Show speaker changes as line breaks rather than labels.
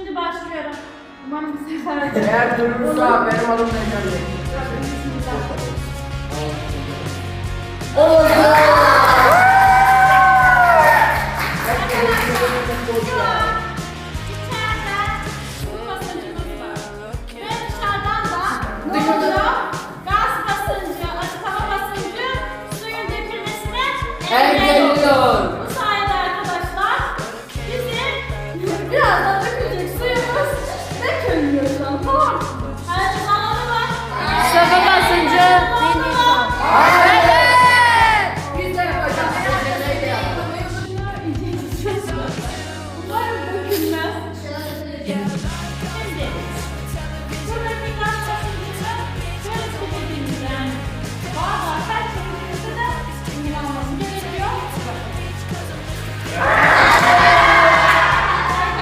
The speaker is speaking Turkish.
Şimdi başlıyorum. Umarım bir sefer açar.
Eğer durursa benim adım
ne gelecek? Hey!